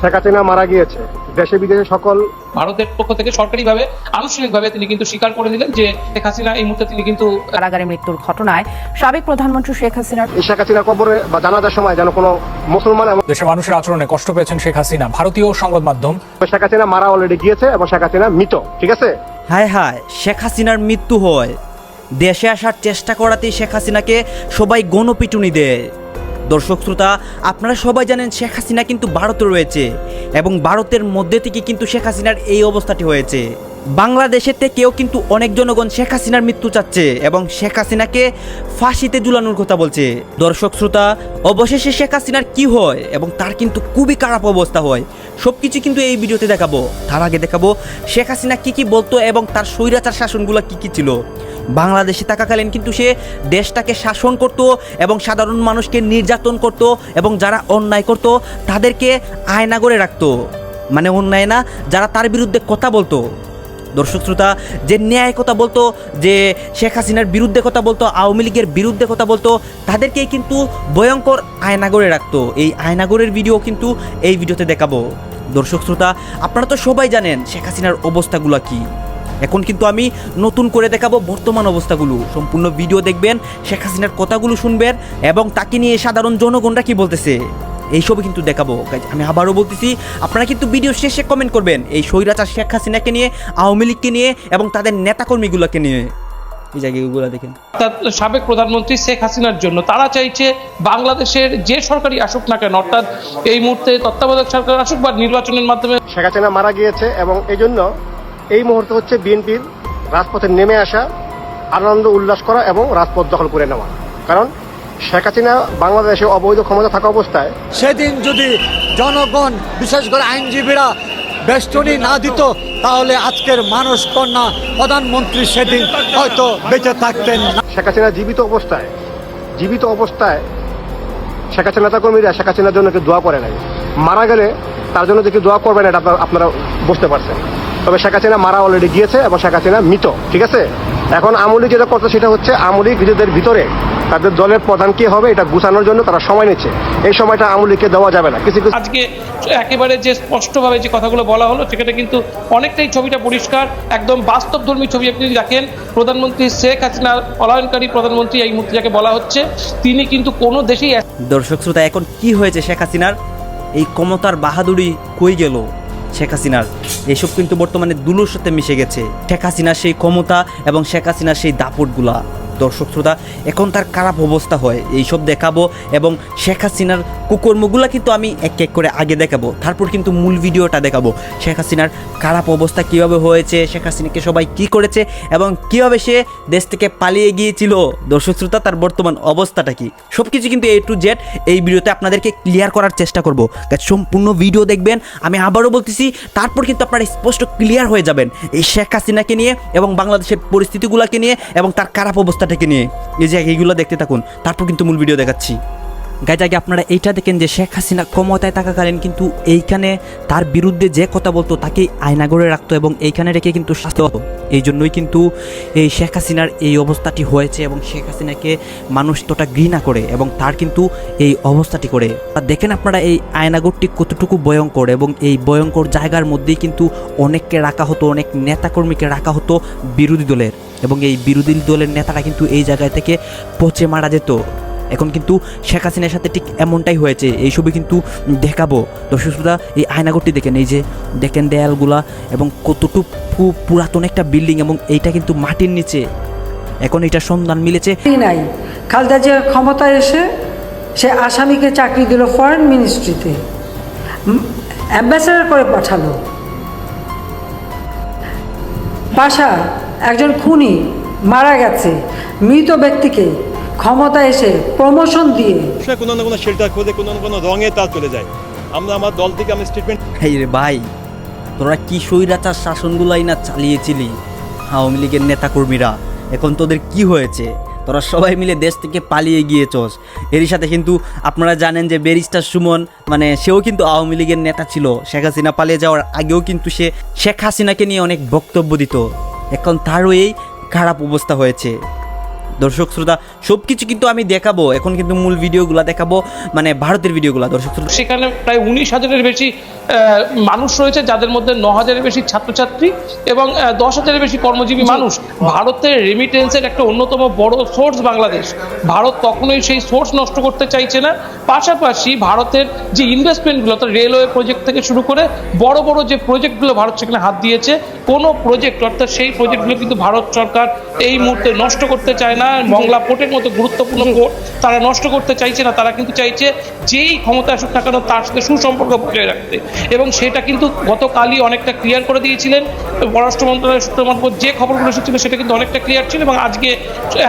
শেখ হাসিনা মারা গিয়েছে। দেশে বিদেশে সকল ভারতের পক্ষ থেকে সরকারিভাবে আনুষ্ঠানিকভাবে তিনি কিন্তু স্বীকার করে দিলেন যে শেখ হাসিনা এই মুহূর্তে তিনি কিন্তু কারাগারে মৃত্যুর ঘটনায় সাবেক প্রধানমন্ত্রী শেখ হাসিনার এই শেখ হাসিনা কবরে বা জানাজার সময় যেন কোনো মুসলমান এবং দেশের মানুষের আচরণে কষ্ট পেয়েছেন শেখ হাসিনা। ভারতীয় সংবাদ মাধ্যম। শেখ হাসিনা মারা অলরেডি গিয়েছে এবং শেখ হাসিনা মৃত ঠিক আছে? হায় হায় শেখ হাসিনার মৃত্যু হয়। দেশে আসার চেষ্টা করাতেই শেখ হাসিনাকে সবাই গণপিটুনি দেয়। দর্শক শ্রোতা, আপনারা সবাই জানেন শেখ হাসিনা কিন্তু ভারতে রয়েছে এবং ভারতের মধ্যে থেকে কিন্তু শেখ হাসিনার এই অবস্থাটি হয়েছে। বাংলাদেশের থেকেও কিন্তু অনেক জনগণ শেখ হাসিনার মৃত্যু চাচ্ছে এবং শেখ হাসিনাকে ফাঁসিতে ঝুলানোর কথা বলছে। দর্শক, শ্রোতা, অবশেষে শেখ হাসিনার কি হয় এবং তার কিন্তু খুবই খারাপ অবস্থা হয় সব কিছু কিন্তু এই ভিডিওতে দেখাবো। তার আগে দেখাবো, শেখ হাসিনা কি কি বলতো এবং তার স্বৈরাচার শাসনগুলো কি কি ছিল? বাংলাদেশে থাকাকালীন কিন্তু সে দেশটাকে শাসন করত এবং সাধারণ মানুষকে নির্যাতন করত এবং যারা অন্যায় করত তাদেরকে আয়না করে রাখতো। মানে অন্যায় না, যারা তার বিরুদ্ধে কথা বলতো। দর্শক শ্রোতা, যে ন্যায় কথা বলতো, যে শেখ হাসিনার বিরুদ্ধে কথা বলতো, আওয়ামী লীগের বিরুদ্ধে কথা বলতো, তাদেরকেই কিন্তু ভয়ঙ্কর আয়নাগরে রাখতো। এই আয়নাগরের ভিডিও কিন্তু এই ভিডিওতে দেখাবো। দর্শক শ্রোতা, আপনারা তো সবাই জানেন শেখ হাসিনার অবস্থাগুলো কি। এখন কিন্তু আমি নতুন করে দেখাবো বর্তমান অবস্থাগুলো। সম্পূর্ণ ভিডিও দেখবেন, শেখ হাসিনার কথাগুলো শুনবেন এবং তাকে নিয়ে সাধারণ জনগণরা কি বলতেছে। এইসবই কিন্তু দেখাবো। আমি আবারও বলতেছি আপনারা কিন্তু ভিডিও শেষে কমেন্ট করবেন এই স্বৈরাচার শেখ হাসিনাকে নিয়ে আওয়ামী লীগকে নিয়ে এবং তাদের নেতাকর্মীগুলোকে নিয়ে। এই জায়গাগুলো দেখেন। সাবেক প্রধানমন্ত্রী শেখ হাসিনার জন্য তারা চাইছে বাংলাদেশের যে সরকারি আসুক না কেন অর্থাৎ এই মুহূর্তে তত্ত্বাবধায়ক সরকার আসুক বা নির্বাচনের মাধ্যমে শেখ হাসিনা মারা গিয়েছে এবং এই জন্য এই মুহূর্তে হচ্ছে বিএনপির রাজপথে নেমে আসা আনন্দ উল্লাস করা এবং রাজপথ দখল করে নেওয়া। কারণ শেখ হাসিনা বাংলাদেশে অবৈধ ক্ষমতা থাকা অবস্থায় সেদিন যদি জনগণ বিশেষ করে আইনজীবীরা বেষ্টনী না দিত তাহলে আজকের মানুষ কন্যা প্রধানমন্ত্রী সেদিন হয়তো বেঁচে থাকতেন না। শেখ হাসিনা জীবিত অবস্থায় জীবিত অবস্থায় শেখ হাসিনা নেতাকর্মীরা শেখ হাসিনার জন্য কেউ দোয়া করে নাই? মারা গেলে তার জন্য যে কেউ দোয়া করবেন এটা আপনারা- আপনারা বুঝতে পারছেন। তবে শেখ হাসিনা মারা অলরেডি গিয়েছে এবং শেখ হাসিনা মৃত ঠিক আছে? এখন আমলি যেটা করছে সেটা হচ্ছে আমলি নিজেদের ভিতরে তাদের দলের প্রধান কে হবে এটা গুছানোর জন্য তারা সময় নিচ্ছে। এই সময়টা আমলিকে দেওয়া যাবে না। কিছু কিছু আজকে একেবারে যে স্পষ্টভাবে যে কথাগুলো বলা হলো সেখানে কিন্তু অনেকটাই ছবিটা পরিষ্কার একদম বাস্তবধর্মী ছবি আপনি যদি দেখেন প্রধানমন্ত্রী শেখ হাসিনা পলায়নকারী প্রধানমন্ত্রী এই মুহূর্তে যাকে বলা হচ্ছে তিনি কিন্তু কোনো দেশেই দর্শক শ্রোতা এখন কি হয়েছে শেখ হাসিনার? এই ক্ষমতার বাহাদুরি কই গেল? শেখ হাসিনার। এসব কিন্তু বর্তমানে দুলোর সাথে মিশে গেছে। শেখ হাসিনার সেই ক্ষমতা এবং শেখ হাসিনার সেই দাপটগুলা। দর্শক শ্রোতা, এখন তার খারাপ অবস্থা হয়। এইসব দেখাবো এবং শেখ হাসিনার কুকর্মগুলা কিন্তু আমি এক এক করে আগে দেখাবো। তারপর কিন্তু মূল ভিডিওটা দেখাবো। শেখ হাসিনার খারাপ অবস্থা কীভাবে হয়েছে, শেখ হাসিনাকে সবাই কি করেছে এবং কীভাবে সে দেশ থেকে পালিয়ে গিয়েছিল? দর্শক শ্রোতা, তার বর্তমান অবস্থাটা কি? সব কিছু কিন্তু এ টু জেড এই ভিডিওতে আপনাদেরকে ক্লিয়ার করার চেষ্টা করব। সম্পূর্ণ ভিডিও দেখবেন। আমি আবারও বলতেছি, তারপর কিন্তু আপনারা স্পষ্ট ক্লিয়ার হয়ে যাবেন। এই শেখ হাসিনাকে নিয়ে এবং বাংলাদেশের পরিস্থিতিগুলোকে নিয়ে এবং তার খারাপ অবস্থাটাকে নিয়ে এই যে এইগুলো দেখতে থাকুন, তারপর কিন্তু মূল ভিডিও দেখাচ্ছি। গাইজ আগে আপনারা এইটা দেখেন যে শেখ হাসিনা ক্ষমতায় থাকাকালীন কিন্তু এইখানে তার বিরুদ্ধে যে কথা বলতো তাকে আয়নাগরে রাখতো এবং এইখানে রেখে কিন্তু শাস্তি হতো। এই জন্যই কিন্তু এই শেখ হাসিনার এই অবস্থাটি হয়েছে এবং শেখ হাসিনাকে মানুষ তোটা ঘৃণা করে এবং তার কিন্তু এই অবস্থাটি করে। আর দেখেন আপনারা এই আয়নাগরটি কতটুকু ভয়ঙ্কর এবং এই ভয়ঙ্কর জায়গার মধ্যেই কিন্তু অনেককে রাখা হতো, অনেক নেতাকর্মীকে রাখা হতো বিরোধী দলের। এবং এই বিরোধী দলের নেতারা কিন্তু এই জায়গায় থেকে পচে মারা যেত। এখন কিন্তু শেখ হাসিনার সাথে ঠিক এমনটাই হয়েছে। এই ছবি কিন্তু দেখাবো। দর্শক শ্রোতা, এই আয়নাগরটি দেখেন, এই যে দেখেন দেয়ালগুলা এবং কতটুকু পুরাতন একটা বিল্ডিং এবং এইটা কিন্তু মাটির নিচে। এখন এটা সন্ধান মিলেছে। নাই। খালদা যে ক্ষমতায় এসে সে আসামিকে চাকরি দিল ফরেন মিনিস্ট্রিতে। অ্যাম্বাসেডার করে পাঠালো। বাসা একজন খুনি মারা গেছে। মৃত ব্যক্তিকে ক্ষমতা এসে প্রমোশন দিয়ে। সে কোনো না কোনো শেল্টার খোঁজে কোনো না কোনো রঙে তার চলে যায়। আমরা আমার দল থেকে আমি স্টেটমেন্ট এই রে ভাই তোরা কি স্বৈরাচার শাসনগুলাই না চালিয়েছিলি? আওয়ামী লীগের নেতাকর্মীরা এখন তোদের কি হয়েছে? তোরা সবাই মিলে দেশ থেকে পালিয়ে গিয়েছস। এরই সাথে কিন্তু আপনারা জানেন যে ব্যারিস্টার সুমন মানে সেও কিন্তু আওয়ামী লীগের নেতা ছিল। শেখ হাসিনা পালিয়ে যাওয়ার আগেও কিন্তু সে শেখ হাসিনাকে নিয়ে অনেক বক্তব্য দিত। এখন তারও এই খারাপ অবস্থা হয়েছে। দর্শক শ্রোতা সব কিছু কিন্তু আমি দেখাবো। এখন কিন্তু মূল ভিডিওগুলো দেখাবো মানে ভারতের ভিডিওগুলো দর্শক শ্রোতা। সেখানে প্রায় উনিশ হাজারের বেশি মানুষ রয়েছে যাদের মধ্যে ন হাজারের বেশি ছাত্রছাত্রী এবং দশ হাজারের বেশি কর্মজীবী মানুষ। ভারতের রেমিটেন্সের একটা অন্যতম বড় সোর্স বাংলাদেশ। ভারত কখনোই সেই সোর্স নষ্ট করতে চাইছে না। পাশাপাশি ভারতের যে ইনভেস্টমেন্টগুলো অর্থাৎ রেলওয়ে প্রজেক্ট থেকে শুরু করে বড় বড় যে প্রজেক্টগুলো ভারত সেখানে হাত দিয়েছে কোনো প্রজেক্ট অর্থাৎ সেই প্রজেক্টগুলো কিন্তু ভারত সরকার এই মুহূর্তে নষ্ট করতে চায় না। মংলা পোর্টের মতো গুরুত্বপূর্ণ পোর্ট তারা নষ্ট করতে চাইছে না তারা কিন্তু চাইছে যেই ক্ষমতা আসুক না কেন তার সাথে সুসম্পর্ক বজায় রাখতে। এবং সেটা কিন্তু গতকালই অনেকটা ক্লিয়ার করে দিয়েছিলেন। পররাষ্ট্র মন্ত্রণালয়ের সূত্র মারফত যে খবরগুলো এসেছিল সেটা কিন্তু অনেকটা ক্লিয়ার ছিল এবং আজকে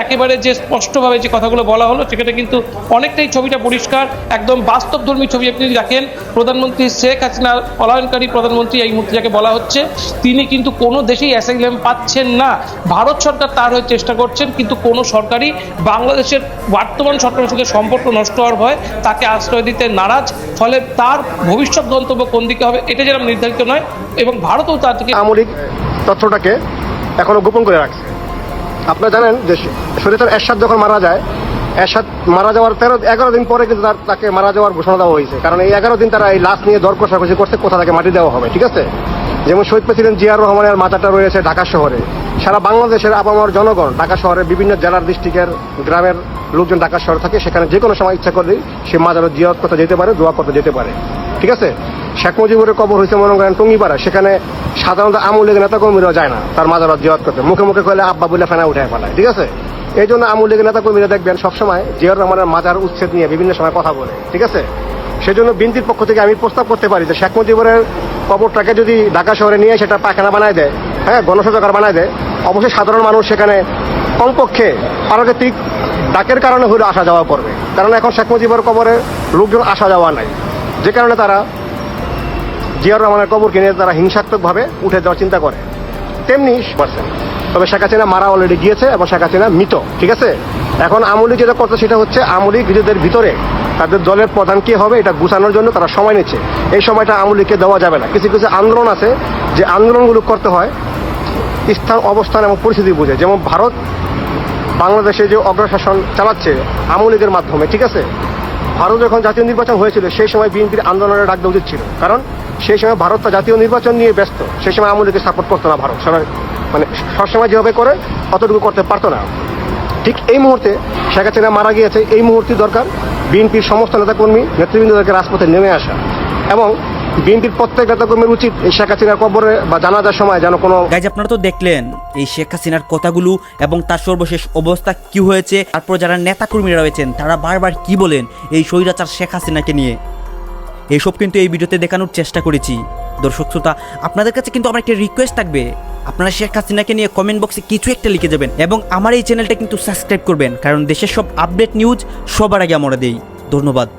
একেবারে যে স্পষ্টভাবে যে কথাগুলো বলা হলো সেখানে কিন্তু অনেকটাই ছবিটা পরিষ্কার একদম বাস্তবধর্মী ছবি আপনি যদি দেখেন প্রধানমন্ত্রী শেখ হাসিনা পলায়নকারী প্রধানমন্ত্রী এই মুহূর্তে যাকে বলা হচ্ছে তিনি কিন্তু কোনো দেশেই অ্যাসাইলাম পাচ্ছেন না। ভারত সরকার তার হয়ে চেষ্টা করছেন কিন্তু কোনো সরকারই বাংলাদেশের বর্তমান সরকারের সাথে সম্পর্ক নষ্ট হওয়ার ভয় তাকে আশ্রয় দিতে নারাজ। ফলে তার ভবিষ্যৎ গন্তব্য কোন দিকে হবে, এটা যেরকম নির্ধারিত নয়। এবং ভারতও তার থেকে আমলিক তথ্যটাকে এখনও গোপন করে রাখছে। আপনারা জানেন যে শরীরের এরশাদ যখন মারা যায়, এরশাদ মারা যাওয়ার তেরো, এগারো দিন পরে কিন্তু তার- তাকে মারা যাওয়ার ঘোষণা দেওয়া হয়েছে। কারণ এই এগারো দিন তারা এই লাশ নিয়ে দর কষাকষি করছে, কোথা তাকে মাটি দেওয়া হবে, ঠিক আছে? যেমন শহীদ প্রেসিডেন্ট জিয়ার রহমানের মাথাটা রয়েছে ঢাকা শহরে। সারা বাংলাদেশের আপামর জনগণ ঢাকা শহরে বিভিন্ন জেলার ডিস্ট্রিক্টের গ্রামের লোকজন ঢাকা শহরে থাকে। সেখানে যে কোনো সময় ইচ্ছা করলেই সে মাজারের জিয়ারত করতে যেতে পারে, দোয়া করতে যেতে পারে। ঠিক আছে? শেখ মুজিবুরের কবর হয়েছে মনে করেন টঙ্গিপাড়া। সেখানে সাধারণত আমুল লীগের নেতা কর্মীরা যায় না তার মাজারত জিয়ারত করতে। মুখে মুখে কইলে আব্বা বলে ফেনা উঠে ফেলায়। ঠিক আছে? এই জন্য আমুল লীগের নেতা কর্মীরা দেখবেন সবসময় জিয়ার রহমানের মাজার উচ্ছেদ নিয়ে বিভিন্ন সময় কথা বলে। ঠিক আছে? সেজন্য বিএনপির পক্ষ থেকে আমি প্রস্তাব করতে পারি যে শেখ মুজিবুরের কবরটাকে যদি ঢাকা শহরে নিয়ে সেটা পায়খানা বানায় দেয় হ্যাঁ গণশৌচাগার বানায় দেয়, অবশ্যই সাধারণ মানুষ সেখানে কমপক্ষে পারগতিক ডাকের কারণে হলে আসা যাওয়া করবে। কারণ এখন শেখ মুজিবুরের কবরে লোকজন আসা যাওয়া নাই। যে কারণে তারা জিয়াউর রহমানের কবর কিনে তারা হিংসাত্মকভাবে উঠে যাওয়ার চিন্তা করে। তেমনি পারছেন তবে শেখ হাসিনা মারা অলরেডি গিয়েছে এবং শেখ হাসিনা মৃত, ঠিক আছে? এখন আমলি যেটা করছে সেটা হচ্ছে আমলি নিজেদের ভিতরে তাদের দলের প্রধান কে হবে, এটা গুছানোর জন্য তারা সময় নিচ্ছে। এই সময়টা আমলিকে দেওয়া যাবে না। কিছু কিছু আন্দোলন আছে, যে আন্দোলনগুলো করতে হয়, স্থান, অবস্থান এবং পরিস্থিতি বুঝে। যেমন ভারত বাংলাদেশে যে অগ্রশাসন চালাচ্ছে আওয়ামী লীগের মাধ্যমে, ঠিক আছে? ভারত যখন জাতীয় নির্বাচন হয়েছিল, সেই সময় বিএনপির আন্দোলনের ডাক উচিত ছিল। কারণ সেই সময় ভারতটা জাতীয় নির্বাচন নিয়ে ব্যস্ত। সেই সময় আওয়ামী লীগকে সাপোর্ট করতো না ভারত। মানে সবসময় যেভাবে করে, অতটুকু করতে পারতো না। ঠিক এই মুহূর্তে শেখ হাসিনা মারা গিয়েছে, এই মুহূর্তে দরকার বিএনপির সমস্ত নেতাকর্মী, নেতৃবৃন্দদেরকে রাজপথে নেমে আসা। এবং বিএনপির প্রত্যেক নেতাকর্মীর উচিত এই শেখ হাসিনার কবরে বা জানাজার সময় যেন কোনো গাইজ আপনারা তো দেখলেন এই শেখ হাসিনার কথাগুলো এবং তার সর্বশেষ অবস্থা কি হয়েছে, তারপর যারা নেতাকর্মীরা রয়েছেন, তারা বারবার কি বলেন এই স্বৈরাচার শেখ হাসিনাকে নিয়ে? এইসব কিন্তু এই ভিডিওতে দেখানোর চেষ্টা করেছি। দর্শক, শ্রোতা, আপনাদের কাছে কিন্তু আমার একটা রিকোয়েস্ট থাকবে। আপনারা শেখ হাসিনাকে নিয়ে কমেন্ট বক্সে কিছু একটা লিখে যাবেন এবং আমার এই চ্যানেলটা কিন্তু সাবস্ক্রাইব করবেন, কারণ দেশের সব আপডেট নিউজ সবার আগে আমরা দেই। ধন্যবাদ।